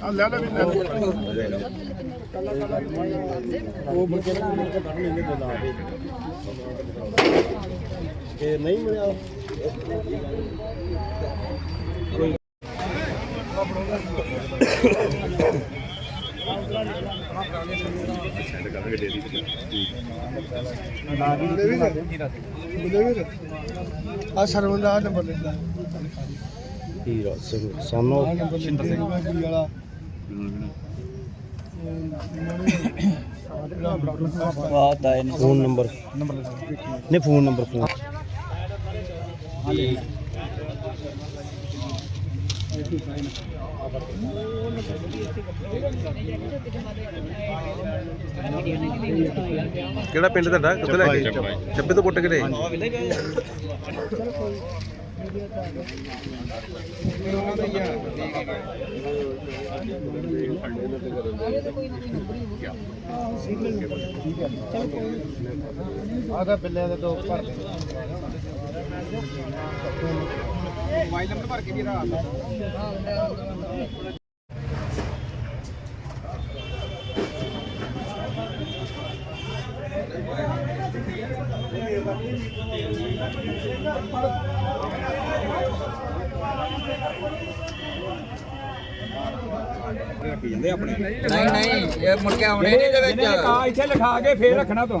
ਆ ਲੈ ਲੈ ਵੀ ਲੈ ਉਹ ਮੁਰਕੇ ਨਾਲ ਮੁਰਕੇ ਕੱਢ ਲੈਂਦੇ ਤੇ ਦੇ ਤੇ ਨਹੀਂ ਮਿਲਿਆ ਆ ਸਰਵਨ ਦਾ ਨੰਬਰ ਲੈਂਦਾ ਹੀਰਾ ਸਿੰਘ ਸਾਨੂੰ। ਸ਼ਿੰਦਰ ਸਿੰਘ। ਵਾਲਾ ਫੋਨ ਨੰਬਰ। ਨਹੀਂ ਫੋਨ ਨੰਬਰ ਫੋਨ। ਕਿਹੜਾ ਪਿੰਡ ਤੁਹਾਡਾ? ਕਿੱਥੇ ਲੈ ਕੇ ਚੱਬੇ ਤੋਂ ਪੁੱਟ ਕੇ ਲੈ ਆਦਾ ਬਿੱਲੇ ਦੇ ਦੋ ਭਰ ਦੇ ਮੋਬਾਈਲ ਨੰਬਰ ਭਰ ਕੇ ਵੀ ਰਾਤ ਨਹੀਂ ਨਹੀਂ ਇਹ ਮੁੜ ਕੇ ਆਉਣੇ ਨਹੀਂ ਦੇ ਵਿੱਚ। ਆ ਇੱਥੇ ਲਿਖਾ ਕੇ ਫੇਰ ਰੱਖਣਾ ਤੂੰ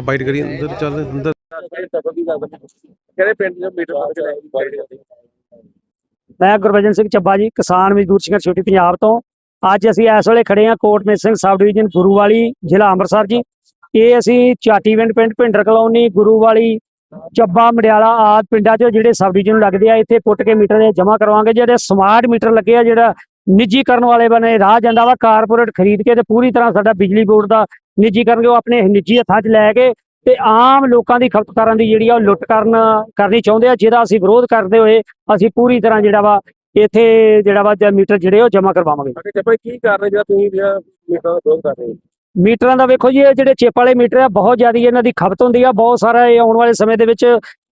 ਬਾਈਟ ਕਰੀ ਅੰਦਰ ਚੱਲ ਅੰਦਰ। ਕਿਹੜੇ ਪਿੰਡ ਦੇ ਮੀਟਰ ਪਾ ਕੇ ਮੈਂ ਗੁਰਬਚਨ ਸਿੰਘ ਚੱਬਾ ਜੀ ਕਿਸਾਨ ਮਜ਼ਦੂਰ ਸੰਘਰਸ਼ ਛੋਟੀ ਪੰਜਾਬ ਤੋਂ। ਅੱਜ ਅਸੀਂ ਇਸ ਵੇਲੇ ਖੜੇ ਹਾਂ ਕੋਟ ਮੇਜ ਸਿੰਘ ਸਬ ਡਿਵੀਜ਼ਨ ਗੁਰੂਵਾਲੀ ਜ਼ਿਲ੍ਹਾ ਅੰਮ੍ਰਿਤਸਰ ਜੀ। ਇਹ ਅਸੀਂ ਚਾਟੀਵਿੰਡ ਪਿੰਡ ਭਿੰਡਰ ਕਲੋਨੀ, ਗੁਰੂਵਾਲੀ, ਚੱਬਾ ਮੜਿਆਲਾ ਆਦ ਪਿੰਡਾਂ 'ਚੋਂ ਜਿਹੜੇ ਸਬ ਡਿਵੀਜ਼ਨ ਲੱਗਦੇ ਆ, ਇੱਥੇ ਪੁੱਟ ਕੇ ਮੀਟਰ ਦੇ ਜਮ੍ਹਾਂ ਕਰਵਾਵਾਂਗੇ, ਜਿਹੜੇ ਸਮਾਰਟ ਮੀਟਰ ਲੱਗੇ ਆ, ਜਿਹੜਾ ਨਿੱਜੀਕਰਨ ਵਾਲੇ ਬਣੇ, ਰਾਹ ਜਾਂਦਾ ਵਾ ਕਾਰਪੋਰੇਟ ਖਰੀਦ ਕੇ ਤੇ ਪੂਰੀ ਤਰ੍ਹਾਂ ਸਾਡਾ ਬਿਜਲੀ ਬੋਰਡ ਦਾ ਨਿੱਜੀਕਰਨ ਉਹ ਆਪਣੇ ਨਿੱਜੀ ਹੱਥਾਂ 'ਚ ਲੈ ਕੇ ਤੇ ਆਮ ਲੋਕਾਂ ਦੀ ਖਪਤਕਾਰਾਂ ਦੀ ਜਿਹੜੀ ਆ, ਉਹ ਲੁੱਟ ਕਰਨ ਕਰਨੀ ਚਾਹੁੰਦੇ ਆ, ਜਿਹਦਾ ਅਸੀਂ ਵਿਰੋਧ ਕਰਦੇ ਹੋਏ ਅਸੀਂ ਪੂਰੀ ਤਰ੍ਹਾਂ ਜਿਹੜਾ ਵਾ, ਇੱਥੇ ਜਿਹੜਾ ਵਾ ਮੀਟਰ ਜਿਹੜੇ ਉਹ ਜਮ੍ਹਾਂ ਕਰਵਾਵਾਂਗੇ। ਅਗੇ ਚੱਪੇ ਕੀ ਕਰ ਰਹੇ ਜਿਹੜਾ ਤੁਸੀਂ ਜਿਹੜਾ ਮੀਟਰ ਵਿਰੋਧ ਕਰ ਰਹੇ ਮੀਟਰਾਂ ਦਾ ਵੇਖੋ ਜੀ, ਇਹ ਜਿਹੜੇ ਚਿੱਪ ਵਾਲੇ ਮੀਟਰ ਆ, ਬਹੁਤ ਜ਼ਿਆਦਾ ਇਹਨਾਂ ਦੀ ਖਪਤ ਹੁੰਦੀ ਆ, ਬਹੁਤ ਸਾਰਾ ਇਹ ਆਉਣ ਵਾਲੇ ਸਮੇਂ ਦੇ ਵਿੱਚ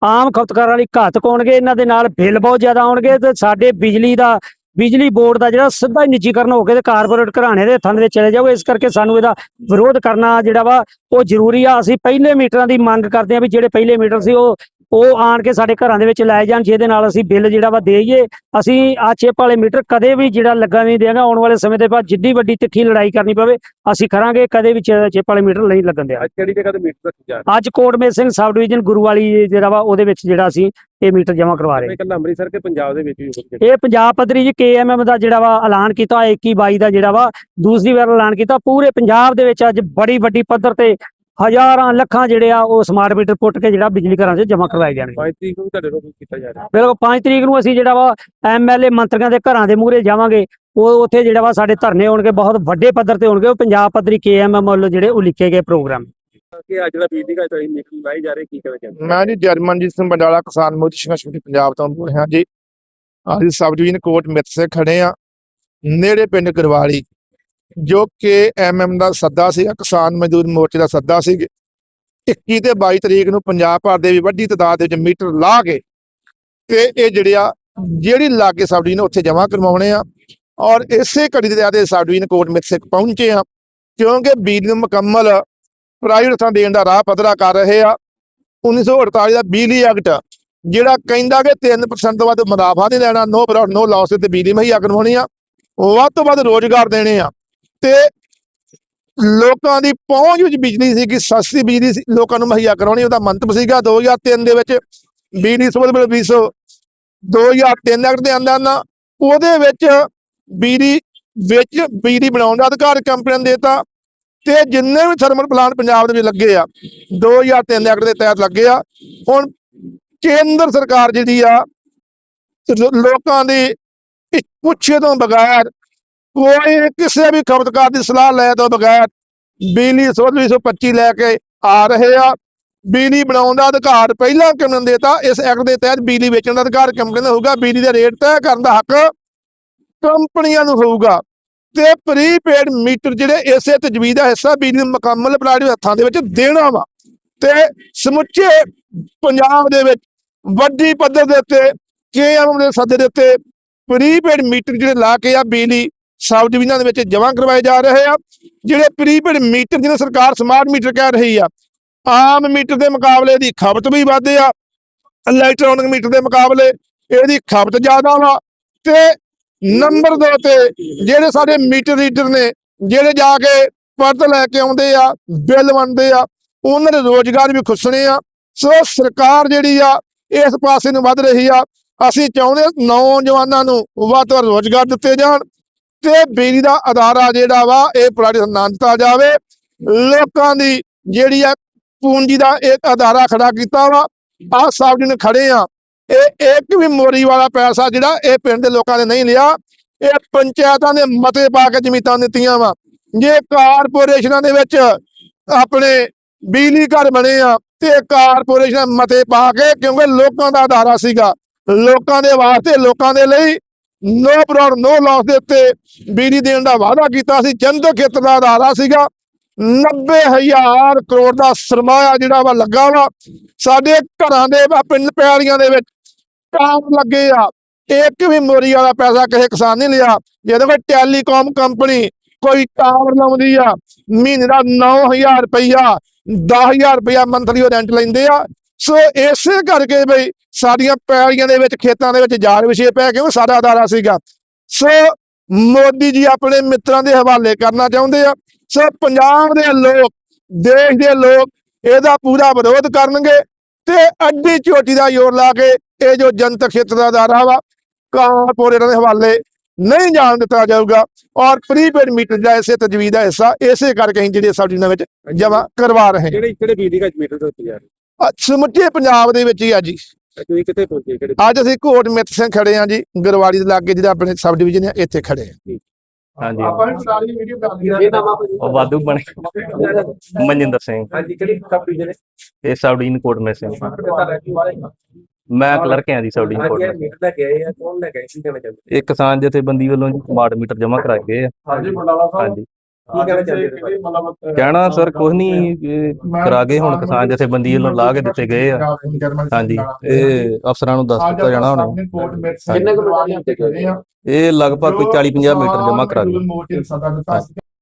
ਆਮ ਖਪਤਕਾਰਾਂ ਲਈ ਘਾਤਕ ਹੋਣਗੇ, ਇਹਨਾਂ ਦੇ ਨਾਲ ਬਿੱਲ ਬਹੁਤ ਜ਼ਿਆਦਾ ਆਉਣਗੇ ਤੇ ਸਾਡੇ ਬਿਜਲੀ ਦਾ, ਬਿਜਲੀ ਬੋਰਡ ਦਾ ਜਿਹੜਾ ਸਿੱਧਾ ਹੀ ਨਿੱਜੀਕਰਨ ਹੋ ਕੇ ਤੇ ਕਾਰਪੋਰੇਟ ਘਰਾਣੇ ਦੇ ਹੱਥਾਂ ਦੇ ਵਿੱਚ ਚਲੇ ਜਾਊਗਾ ਇਸ ਕਰਕੇ ਸਾਨੂੰ ਇਹਦਾ ਵਿਰੋਧ ਕਰਨਾ ਜਿਹੜਾ ਵਾ, ਉਹ ਜ਼ਰੂਰੀ ਆ। ਅਸੀਂ ਪਹਿਲੇ ਮੀਟਰਾਂ ਦੀ ਮੰਗ ਕਰਦੇ ਆ ਵੀ ਜਿਹੜੇ ਪਹਿਲੇ ਮੀਟਰ ਸੀ, ਉਹ ਉਹ ਆਣ ਕੇ ਸਾਡੇ ਘਰਾਂ ਦੇ ਵਿੱਚ ਲਾਏ ਜਾਣ ਜਿਹਦੇ ਨਾਲ ਅਸੀਂ ਬਿੱਲ ਜਿਹੜਾ ਵਾ ਦੇਈਏ। ਅਸੀਂ ਆ ਚਿੱਪ ਵਾਲੇ ਮੀਟਰ ਕਦੇ ਵੀ ਜਿਹੜਾ ਲੱਗਾ ਨਹੀਂ ਦੇਗਾ ਆਉਣ ਵਾਲੇ ਸਮੇਂ ਦੇ ਬਾਅਦ ਜਿੱਡੀ ਵੱਡੀ ਤਿੱਖੀ ਲੜਾਈ ਕਰਨੀ ਪਵੇ ਅਸੀਂ ਕਰਾਂਗੇ ਕਦੇ ਵੀ ਚਿੱਪ ਵਾਲੇ ਮੀਟਰ ਨਹੀਂ ਲੱਗਣ ਦਿਆ ਅੱਜ ਕਿਹੜੀ ਜਗ੍ਹਾ ਤੇ ਮੀਟਰ ਅੱਜ ਸਿੰਘ ਸਬ ਡਿਵੀਜ਼ਨ ਗੁਰੂ ਵਾਲੀ ਜਿਹੜਾ ਵਾ ਉਹਦੇ ਵਿੱਚ ਜਿਹੜਾ ਅਸੀਂ ਇਹ ਮੀਟਰ ਜਮ੍ਹਾਂ ਕਰਵਾ ਰਹੇ ਹੈ। ਇਕੱਲਾ ਅੰਮ੍ਰਿਤਸਰ ਕੇ ਪੰਜਾਬ ਦੇ ਵਿੱਚ ਵੀ ਇਹ ਪੰਜਾਬ ਪੱਧਰੀ ਜੀ ਕੇਐਮਐਮ ਦਾ ਜਿਹੜਾ ਵਾ ਐਲਾਨ ਕੀਤਾ ਹੋਇਆ 21 22 ਦਾ ਜਿਹੜਾ ਵਾ ਦੂਸਰੀ ਵਾਰ ਐਲਾਨ ਕੀਤਾ। ਪੂਰੇ ਪੰਜਾਬ ਦੇ ਵਿੱਚ ਅੱਜ ਬੜੀ ਵੱਡੀ ਪੱਧਰ ਤੇ ਹਜ਼ਾਰਾਂ ਲੱਖਾਂ ਜਿਹੜੇ ਆ ਉਹ ਸਮਾਰਟ ਮੀਟਰ ਪੁੱਟ ਕੇ ਜਿਹੜਾ ਬਿਜਲੀ ਘਰਾਂ 'ਚ ਜਮ੍ਹਾਂ ਕਰਵਾਏ ਜਾਣਗੇ। 5 ਤਰੀਕ ਨੂੰ ਤੁਹਾਡੇ ਰੋਕ ਕੀਤਾ ਜਾ ਰਿਹਾ। ਬਿਲਕੁਲ 5 ਤਰੀਕ ਨੂੰ ਅਸੀਂ ਜਿਹੜਾ ਵਾ ਐਮਐਲਏ ਮੰਤਰੀਆਂ ਦੇ ਘਰਾਂ ਦੇ ਮੂਹਰੇ ਜਾਵਾਂਗੇ। ਉਹ ਉੱਥੇ ਜਿਹੜਾ ਵਾ ਸਾਡੇ ਧਰਨੇ ਹੋਣਗੇ ਬਹੁਤ ਵੱਡੇ ਪੱਧਰ ਤੇ ਹੋਣਗੇ। ਉਹ ਪੰਜਾਬ ਪੱਧਰੀ ਕੇਐਮਐਮ ਵੱਲੋਂ ਜਿਹੜੇ ਉਹ ਲਿਖੇ ਗਏ ਪ੍ਰੋਗਰਾਮ। ਕਿ ਅੱਜ ਦਾ ਤੁਸੀਂ ਨਿਕਲ ਲਾਈ ਜਾ ਰਹੇ ਕੀ ਕਹਿਣਾ ਚਾਹੁੰਦੇ ਮੈਂ ਜੀ ਜਰਮਨਜੀਤ ਸਿੰਘ ਬੰਡਾਲਾ ਕਿਸਾਨ ਮੋਦੀ ਸੰਘਰਸ਼ ਕਮੇਟੀ ਪੰਜਾਬ ਤੋਂ ਬੋਲ ਰਿਹਾ ਜੀ। ਅੱਜ ਸਬ ਡਿਵੀਜ਼ਨ ਕੋਟ ਮਿੱਤਸੇ ਖੜੇ ਆ। ਨੇੜੇ ਪਿੰਡ ਕਰਵਾਲੀ। ਜੋ ਕਿ ਐਮਐਮ ਦਾ ਸੱਦਾ ਸੀਗਾ, ਕਿਸਾਨ ਮਜ਼ਦੂਰ ਮੋਰਚੇ ਦਾ ਸੱਦਾ ਸੀ 21 ਤੇ 22 ਤਰੀਕ ਨੂੰ ਪੰਜਾਬ ਭਰ ਦੇ ਵੀ ਵੱਡੀ ਤਾਦਾਦ ਦੇ ਵਿੱਚ ਮੀਟਰ ਲਾ ਕੇ ਤੇ ਇਹ ਜਿਹੜੇ ਆ, ਜਿਹੜੀ ਲਾਗੇ ਸਬ ਡਿਵੀਜ਼ਨ ਉੱਥੇ ਜਮ੍ਹਾਂ ਕਰਵਾਉਣੇ ਆ। ਔਰ ਇਸੇ ਘੜੀ ਦੇ ਆਦੇ ਸਬ ਡਿਵੀਜ਼ਨ ਕੋਟ ਮਿੱਤਸੇ ਪਹੁੰਚੇ ਆ, ਕਿਉਂਕਿ ਬਿਜਲੀ ਨੂੰ ਮੁਕੰਮਲ ਪ੍ਰਾਈਵੇਟ ਥਾਂ ਦੇਣ ਦਾ ਰਾਹ ਪੱਧਰਾ ਕਰ ਰਹੇ ਆ। 1948 ਦਾ ਬਿਜਲੀ ਐਕਟ, ਜਿਹੜਾ ਕਹਿੰਦਾ ਕਿ 3% ਤੋਂ ਵੱਧ ਮੁਨਾਫਾ ਨਹੀਂ ਲੈਣਾ, ਨੋ ਪ੍ਰੋਫਿਟ ਨੋ ਲਾਸ ਤੇ ਬਿਜਲੀ ਮੁਹੱਈਆ ਕਰਵਾਉਣੀ ਆ। ਵੱਧ ਤੋਂ ਵੱਧ ਰੋਜ਼ਗਾਰ ਦੇਣੇ ਆ। ਤੇ ਲੋਕਾਂ ਦੀ ਪਹੁੰਚ ਵਿੱਚ ਬਿਜਲੀ ਸੀ, ਕਿ ਸਸਤੀ ਬਿਜਲੀ ਸੀ, ਲੋਕਾਂ ਨੂੰ ਮੁਹੱਈਆ ਕਰਾਉਣੀ, ਉਹਦਾ ਮੰਤਵ ਸੀਗਾ 2003 ਦੇ ਵਿੱਚ ਬਿਜਲੀ ਸਬੰਧ ਵਿੱਚ 20 2003 ਐਕਟ ਦੇ ਅੰਦਰ ਨਾ, ਉਹਦੇ ਵਿੱਚ ਬਿਜਲੀ ਵਿੱਚ ਬਿਜਲੀ ਬਣਾਉਣ ਦਾ ਅਧਿਕਾਰ ਕੰਪਨੀਆਂ ਨੇ ਦੇਤਾ, ਤੇ ਜਿੰਨੇ ਵੀ ਥਰਮਲ ਪਲਾਂਟ ਪੰਜਾਬ ਦੇ ਵਿੱਚ ਲੱਗੇ ਆ 2003 ਐਕਟ ਦੇ ਤਹਿਤ ਲੱਗੇ ਆ, ਹੁਣ ਕੇਂਦਰ ਸਰਕਾਰ ਜਿਹੜੀ ਆ ਲੋਕਾਂ ਦੀ ਪੁੱਛੇ ਤੋਂ ਬਗੈਰ ਕੋਈ ਕਿਸੇ ਵੀ ਖਪਤਕਾਰ ਦੀ ਸਲਾਹ ਲੈ ਤੋਂ ਬਗੈਰ ਬਿਜਲੀ ਸੋਧ 225 ਲੈ ਕੇ ਆ ਰਹੇ ਆ। ਬਿਜਲੀ ਬਣਾਉਣ ਦਾ ਅਧਿਕਾਰ ਪਹਿਲਾਂ ਕਿਉਂ ਨੂੰ ਦੇਤਾ ਇਸ ਐਕਟ ਦੇ ਤਹਿਤ ਬਿਜਲੀ ਵੇਚਣ ਦਾ ਅਧਿਕਾਰ ਕੰਪਨੀ ਨੂੰ ਹੋਊਗਾ? ਬਿਜਲੀ ਦੇ ਰੇਟ ਤੈਅ ਕਰਨ ਦਾ ਹੱਕ ਕੰਪਨੀਆਂ ਨੂੰ ਹੋਊਗਾ। ਤੇ ਪ੍ਰੀਪੇਡ ਮੀਟਰ ਜਿਹੜੇ ਇਸੇ ਤਜਵੀਜ਼ ਦਾ ਹਿੱਸਾ ਬਿਜਲੀ ਦੇ ਮੁਕੰਮਲ ਪਲਾਟ ਦੇ ਹੱਥਾਂ ਦੇ ਵਿੱਚ ਦੇਣਾ ਵਾ। ਤੇ ਸਮੁੱਚੇ ਪੰਜਾਬ ਦੇ ਵਿੱਚ ਵੱਡੀ ਪੱਧਰ ਦੇ ਉੱਤੇ ਕੇਐਮ ਦੇ ਸੱਦੇ ਦੇ ਉੱਤੇ ਪ੍ਰੀਪੇਡ ਮੀਟਰ ਜਿਹੜੇ ਲਾ ਕੇ ਆ ਬਿਜਲੀ ਸਬ ਡਿਵੀਜ਼ਨਾਂ ਦੇ ਵਿੱਚ ਜਮ੍ਹਾਂ ਕਰਵਾਏ ਜਾ ਰਹੇ ਆ। ਜਿਹੜੇ ਪ੍ਰੀਪੇਡ ਮੀਟਰ ਜਿਹਨੂੰ ਸਰਕਾਰ ਸਮਾਰਟ ਮੀਟਰ ਕਹਿ ਰਹੀ ਆ, ਆਮ ਮੀਟਰ ਦੇ ਮੁਕਾਬਲੇ ਦੀ ਖਪਤ ਵੀ ਵੱਧ ਆ ਇਲੈਕਟ੍ਰੋਨਿਕ ਮੀਟਰ ਦੇ ਮੁਕਾਬਲੇ ਇਹਦੀ ਖਪਤ ਜ਼ਿਆਦਾ ਵਾ ਤੇ ਨੰਬਰ ਦੋ ਤੇ ਜਿਹੜੇ ਸਾਡੇ ਮੀਟਰ ਰੀਡਰ ਨੇ, ਜਿਹੜੇ ਜਾ ਕੇ ਪਰਤ ਲੈ ਕੇ ਆਉਂਦੇ ਆ, ਬਿੱਲ ਵੰਡਦੇ ਆ, ਉਹਨਾਂ ਦੇ ਰੋਜ਼ਗਾਰ ਵੀ ਖੁੱਸਣੇ ਆ। ਸੋ ਸਰਕਾਰ ਜਿਹੜੀ ਆ, ਇਸ ਪਾਸੇ ਨੂੰ ਵੱਧ ਰਹੀ ਆ। ਅਸੀਂ ਚਾਹੁੰਦੇ ਨੌਜਵਾਨਾਂ ਨੂੰ ਵੱਧ ਤੋਂ ਵੱਧ ਰੋਜ਼ਗਾਰ ਦਿੱਤੇ ਜਾਣ। ਤੇ ਬਿਜਲੀ ਦਾ ਅਦਾਰਾ ਜਿਹੜਾ ਵਾ, ਇਹ ਪ੍ਰਾਈਵੇਟ ਨਾ ਦਿੱਤਾ ਜਾਵੇ। ਲੋਕਾਂ ਦੀ ਜਿਹੜੀ ਆ ਪੂੰਜੀ ਦਾ ਇੱਕ ਅਦਾਰਾ ਖੜਾ ਕੀਤਾ ਵਾ। ਆਹ ਸਾਹਿਬ ਜੀ ਨੇ ਖੜੇ ਆ। ਇਹ ਇੱਕ ਵੀ ਮੋਰੀ ਵਾਲਾ ਪੈਸਾ ਜਿਹੜਾ ਇਹ ਪਿੰਡ ਦੇ ਲੋਕਾਂ ਨੇ ਨਹੀਂ ਲਿਆ। ਇਹ ਪੰਚਾਇਤਾਂ ਦੇ ਮਤੇ ਪਾ ਕੇ ਜ਼ਮੀਤਾਂ ਦਿੱਤੀਆਂ ਵਾ। ਜੇ ਕਾਰਪੋਰੇਸ਼ਨਾਂ ਦੇ ਵਿੱਚ ਆਪਣੇ ਬਿਜਲੀ ਘਰ ਬਣੇ ਆ, ਤੇ ਕਾਰਪੋਰੇਸ਼ਨ ਮਤੇ ਪਾ ਕੇ, ਕਿਉਂਕਿ ਲੋਕਾਂ ਦਾ ਅਦਾਰਾ ਸੀਗਾ। ਲੋਕਾਂ ਦੇ ਵਾਸਤੇ, ਲੋਕਾਂ ਦੇ ਲਈ ਨੋ ਪ੍ਰੋਡ ਨੋ ਲਾਸ ਦੇ ਉੱਤੇ ਬਿਜਲੀ ਦੇਣ ਦਾ ਵਾਅਦਾ ਕੀਤਾ ਸੀ। ਜਨਤਕ ਖੇਤਰ ਦਾ ਅਦਾਰਾ ਸੀਗਾ। 90000 ਕਰੋੜ ਦਾ ਸਰਮਾਇਆ ਜਿਹੜਾ ਵਾ ਲੱਗਾ ਵਾ। ਸਾਡੇ ਘਰਾਂ ਦੇ ਵਾ, ਪਿੰਡ ਪਿਆਰੀਆਂ ਦੇ ਵਿੱਚ ਕਾਮ ਲੱਗੇ ਆ। ਇੱਕ ਵੀ ਮੋਰੀ ਵਾਲਾ ਪੈਸਾ ਕਿਸੇ ਕਿਸਾਨ ਨੇ ਲਿਆ। ਜਿਹਦੇ ਕੋਈ ਟੈਲੀਕਾਮ ਕੰਪਨੀ ਕੋਈ ਟਾਵਰ ਲਾਉਂਦੀ ਆ। ਮਹੀਨੇ ਦਾ 9000 ਰੁਪਈਆ 10000 ਰੁਪਇਆ ਮੰਥਲੀ ਉਹ ਰੈਂਟ ਲੈਂਦੇ ਆ। ਸੋ ਇਸੇ ਕਰਕੇ ਬਈ ਸਾਡੀਆਂ ਪੈਲੀਆਂ ਦੇ ਵਿੱਚ, ਖੇਤਾਂ ਦੇ ਵਿੱਚ ਜਾਲ ਵਿਛੇ ਪੈ ਕਿਉਂ ਸਾਡਾ ਅਦਾਰਾ ਸੀਗਾ। ਸੋ ਮੋਦੀ ਜੀ ਆਪਣੇ ਮਿੱਤਰਾਂ ਦੇ ਹਵਾਲੇ ਕਰਨਾ ਚਾਹੁੰਦੇ ਆ। ਸੋ ਪੰਜਾਬ ਦੇ ਲੋਕ, ਦੇਸ਼ ਦੇ ਲੋਕ ਇਹਦਾ ਪੂਰਾ ਵਿਰੋਧ ਕਰਨਗੇ ਤੇ ਅੱਡੀ ਚੋਟੀ ਦਾ ਜ਼ੋਰ ਲਾ ਕੇ ਇਹ ਜੋ ਜਨਤਕ ਖੇਤਰ ਦਾ ਅਦਾਰਾ ਵਾ, ਕਾਰਪੋਰੇਟਾਂ ਦੇ ਹਵਾਲੇ ਨਹੀਂ ਜਾਣ ਦਿੱਤਾ ਜਾਊਗਾ ਔਰ ਪ੍ਰੀਪੇਡ ਮੀਟਰ ਦਾ ਇਸੇ ਤਜਵੀਜ਼ ਦਾ ਹਿੱਸਾ ਇਸੇ ਕਰਕੇ ਅਸੀਂ ਜਿਹੜੇ ਸਬਜ਼ੀਆਂ ਵਿੱਚ ਜਮ੍ਹਾਂ ਕਰਵਾ ਰਹੇ ਹਾਂ। ਕਿਹੜੇ ਬਿਜਲੀ ਘਰ ਮੀਟਰ ਦੇ ਉੱਤੇ ਯਾਰ ਸਮੁੱਚੇ ਪੰਜਾਬ ਦੇ ਵਿੱਚ ਹੀ ਆ ਜੀ। ਤੁਸੀਂ ਕਿੱਥੇ ਪਹੁੰਚੇ? ਕਿਹੜੇ ਅੱਜ ਅਸੀਂ ਕੋਟ ਮਿੱਤ ਸਿੰਘ ਖੜੇ ਆ ਜੀ ਗਰਵਾੜੀ ਦੇ ਲਾਗੇ ਜਿਹੜਾ ਆਪਣੇ ਸਬ ਡਿਵੀਜ਼ਨ ਆ ਇੱਥੇ ਖੜੇ ਆ ਹਾਂਜੀ। ਆਪਾਂ ਨੂੰ ਸਾਰੀ ਵੀਡੀਓ ਕਰ ਇਹ ਨਾਮ ਵਾਧੂ ਬਣੇ। ਮਨਜਿੰਦਰ ਸਿੰਘ। ਹਾਂਜੀ ਕਿਹੜੀ ਨੇ ਇਹ ਸਾਊਡੀਨ ਕੋਟ ਮੇ ਸਿੰਘ। ਮੈਂ ਕਲਰਕ ਹਾਂ ਜੀ ਸਾਊਡੀਨ ਕੋਟ ਹਾਂਜੀ ਮੇ ਮੀਟਰ ਲੈ ਕੇ ਆਏ ਆ। ਕੌਣ ਲੈ ਕੇ ਆਏ? ਸੀ ਕਹਿਣਾ ਚਾਹੁੰਦੇ ਇਹ ਕਿਸਾਨ ਜਥੇਬੰਦੀ ਵੱਲੋਂ ਜੀ ਸਮਾਰਟ ਮੀਟਰ ਜਮ੍ਹਾਂ ਕਰਾਏ ਗਏ ਆ। ਹਾਂਜੀ ਮੰਡਾਲਾ ਹਾਂਜੀ। ਕੀ ਕਹਿਣਾ ਚਾਹੁੰਦੇ ਹੋ ਇਹਦੇ ਬਾਰੇ? ਕਹਿਣਾ ਸਰ ਕੁਝ ਨਹੀਂ ਕਰਾ ਗਏ ਹੁਣ ਕਿਸਾਨ ਜਥੇਬੰਦੀ ਵੱਲੋਂ ਲਾ ਕੇ ਦਿੱਤੇ ਗਏ ਆ। ਹਾਂਜੀ ਇਹ ਅਫਸਰਾਂ ਨੂੰ ਦੱਸ ਦਿੱਤਾ ਜਾਣਾ ਹੁਣ ਕਿੰਨੇ ਕੁ ਮਿੰਟਾਂ ਦੇ ਉੱਤੇ ਇਹ ਲਗਭਗ ਕੋਈ 40 50 ਮੀਟਰ ਜਮ੍ਹਾਂ ਕਰਾ ਗਏ